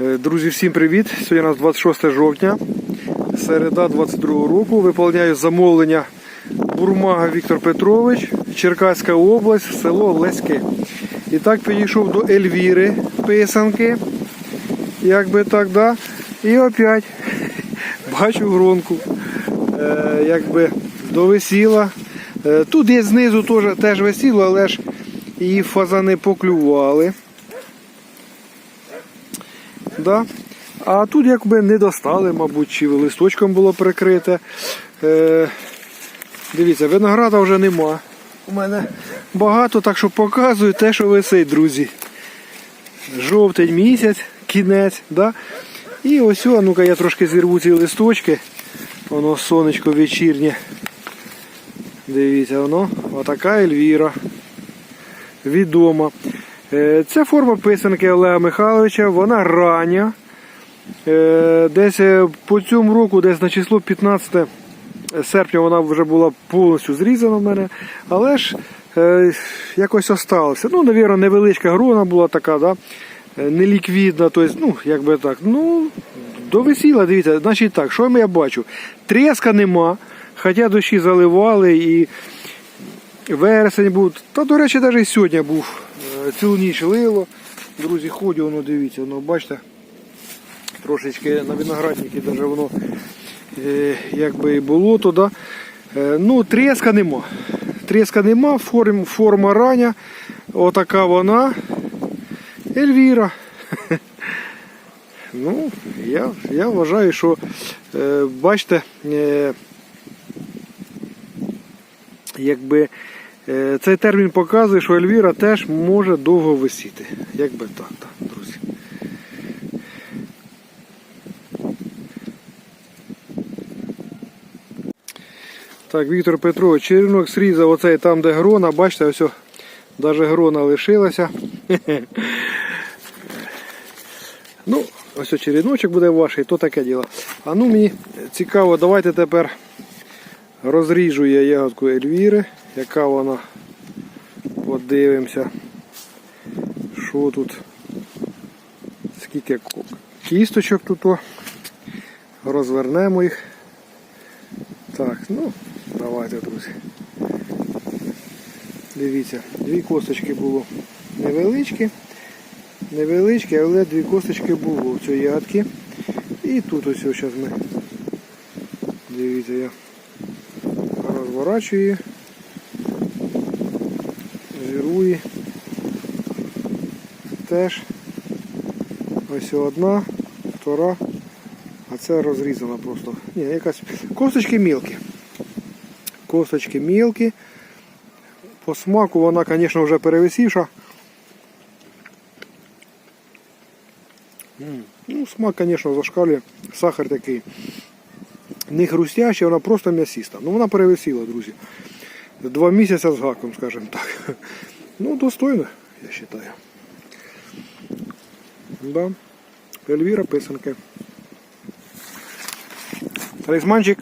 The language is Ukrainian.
Е, Друзі, всім привіт! Сьогодні у нас 26 жовтня, середа 22 року. Виповняю замовлення Бурмага Віктор Петрович, Черкаська область, село Леське. І так підійшов до Ельвіри писанки. Як би так, да? І опять бачу гронку. Е, якби до весіла. Е, тут є знизу теж, теж весіло, але ж її фазани поклювали. Да? А тут якби не достали, мабуть, чи листочком було прикрите. Е, дивіться, винограда вже нема. У мене багато, так що показую те, що висить, друзі. Жовтень місяць, кінець. Да? І ось, ну-ка я трошки зірву ці листочки. Воно сонечко вечірнє. Дивіться, воно, отака Ельвіра. Відома. Е, Це форма писанки Олега Михайловича, вона рання. Е, Десь е, по цьому року, десь на число 15 серпня вона вже була повністю зрізана в мене, але ж якось осталося. Ну, навірно, невеличка грона була така, да? неліквідна, тобто, ну, як би так, ну, до весіла, дивіться, значить так, що я бачу? Треска нема, хоча дощі заливали і вересень був. Та, до речі, навіть сьогодні був цілу ніч лило. Друзі, ходю, воно дивіться, воно бачите, трошечки на винограднику даже воно е, якби і було туди. Ну, треска нема. Треска нема, форм, форма рання. Отака вона. Ельвіра. Ну, я, я вважаю, що е, бачите, е, якби е, цей термін показує, що Ельвіра теж може довго висіти. Якби так, так, друзі. Так, Віктор Петрович, черенок срізав оцей там, де грона, бачите, ось навіть грона лишилася. Ну, ось череночок буде ваш, і то таке діло. А ну мені цікаво, давайте тепер розріжу я ягодку Ельвіри, яка вона. Подивимося, що тут, скільки кісточок тут. о. Розвернемо їх. Так, ну, давайте, друзі. Дивіться, дві косточки було невеличкі. Невеличкі, але дві косточки було в цій ягодці. І тут ось зараз ми. Дивіться, я розворачую її. Теж. Ось одна, втора. А це розрізана просто. Ні, якась. Косточки мілкі. Косточки мілкі. По смаку вона, звісно, вже перевисівша. Ну, смак, звісно, зашкалює. Сахар такий. Не хрустящий, вона просто м'ясиста. Ну вона перевисіла, друзі. Два місяці з гаком, скажімо так. Ну, достойно, я вважаю. Да. Ельвіра писанки. Талісманчик.